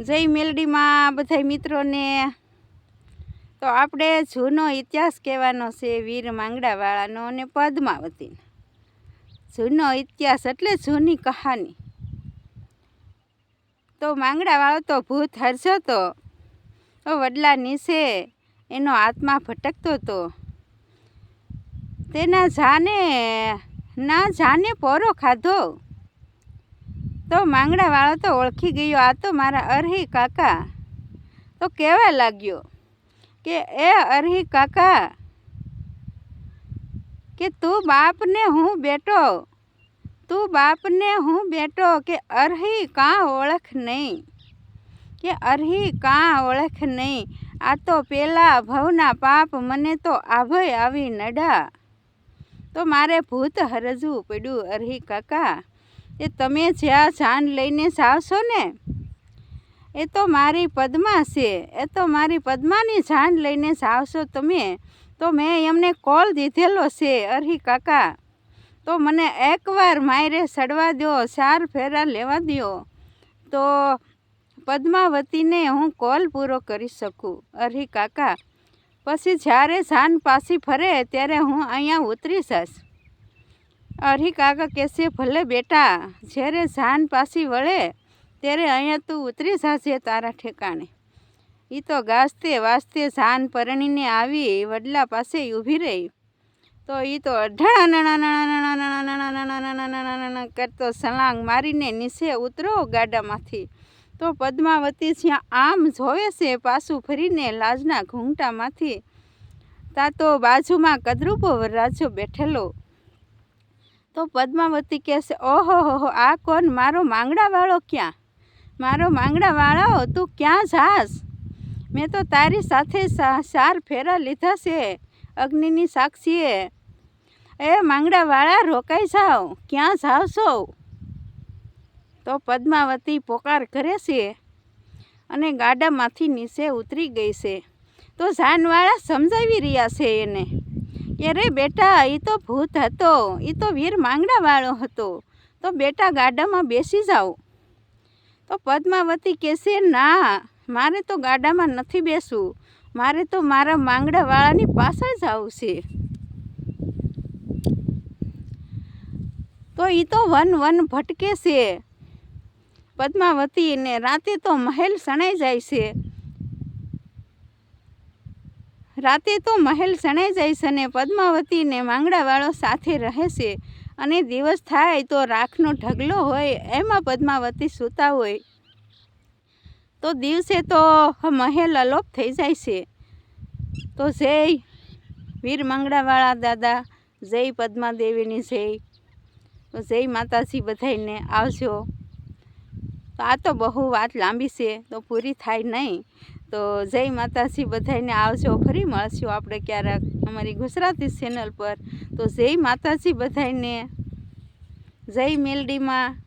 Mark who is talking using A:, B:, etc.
A: જય મેલડીમાં બધા મિત્રોને. તો આપણે જૂનો ઇતિહાસ કહેવાનો છે વીર માંગડાવાળાનો અને પદ્માવતીનો. જૂનો ઇતિહાસ એટલે જૂની કહાની. તો માંગડાવાળો તો ભૂત હરજો તો. તો વડલા નીચે એનો આત્મા ભટકતો હતો તેના જાને, ના જાને પોરો ખાધો. તો માંગડાવાળો તો ઓળખી ગયો. આ તો મારા અરહી કાકા. તો કહેવા લાગ્યો કે, એ અરહી કાકા, કે તું બાપને હું બેટો? તું બાપને હું બેટો? કે અરહી કાં ઓળખ નહીં? કે અરહી કાં ઓળખ નહીં? આ તો પેલા ભવના પાપ મને તો આભય આવી નડા. તો મારે ભૂત હરજવું પડ્યું, અરહી કાકા એ તમે જ્યાં જાન લઈને જાવશો ને, એ તો મારી પદ્મા છે, એ તો મારી પદ્માની જાન લઈને જાવશો તમે, તો મેં એમને કોલ દીધેલો છે, અરહી કાકા, તો મને એકવાર માયરે સડવા દો, ચાર ફેરા લેવા દો, તો પદ્માવતીને હું કોલ પૂરો કરી શકું, અરહી કાકા. પછી જ્યારે જાન પાછી ફરે, ત્યારે હું અહીંયા ઉતરી જઈશ અરહી કાકા કહેશે ભલે બેટા જ્યારે જાન પાછી વળે ત્યારે અહીંયા તું ઉતરી જાશે તારા ઠેકાણે એ તો ગાજતે વાજતે જાન પરણીને આવી વડલા પાસે ઊભી રહી તો એ તો અઢાણા કરતો સલાંગ મારીને નીચે ઉતરો ગાડામાંથી તો પદ્માવતી જ્યાં આમ જોવે છે પાછું ફરીને લાજના ઘૂંઘટામાંથી તા તો બાજુમાં કદરૂપો વરરાજો બેઠેલો તો પદ્માવતી કહેશે, ઓહો, હો આ કોણ? મારો માંગડાવાળો ક્યાં? મારો માંગડાવાળો તું ક્યાં જાસ? મેં તો તારી સાથે સાર ફેરા લીધા છે, અગ્નિની સાક્ષીએ. એ માંગડાવાળા, રોકાઈ જાઓ. ક્યાં જાવ છો? તો પદ્માવતી પોકાર કરે છે અને ગાડામાંથી નીચે ઉતરી ગઈ છે. તો જાનવાળા સમજાવી રહ્યા છે એને. કે રે બેટા એ તો ભૂત હતો. એ તો વીર માંગડાવાળો હતો. તો બેટા, ગાડામાં બેસી જાઓ. તો પદ્માવતી કહેશે, ના, મારે તો ગાડામાં નથી બેસવું. મારે તો મારા માંગડાવાળાની પાછળ જવું છે. તો એ તો વન વન ભટકે છે. પદ્માવતીને રાતે તો મહેલ શણાઈ જાય છે. રાતે તો મહેલ શણાઈ જાય છે અને પદ્માવતીને માંગડાવાળો સાથે રહે છે. અને દિવસ થાય તો રાખનો ઢગલો હોય, એમાં પદ્માવતી સૂતા હોય. તો દિવસે તો મહેલ અલોપ થઈ જાય છે. તો જય વીર મંગળાવાળા દાદા, જય પદ્માદેવીની જય. તો જય માતાજી બધાને આવજો. તો આ તો બહુ વાત લાંબી છે, તો પૂરી થાય નહીં. તો જય માતાજી બધાને આવજો, ફરી મળશું આપણે ક્યારેક અમારી ગુજરાતી ચેનલ પર. તો જય માતાજી બધાને જય મેલડીમાં.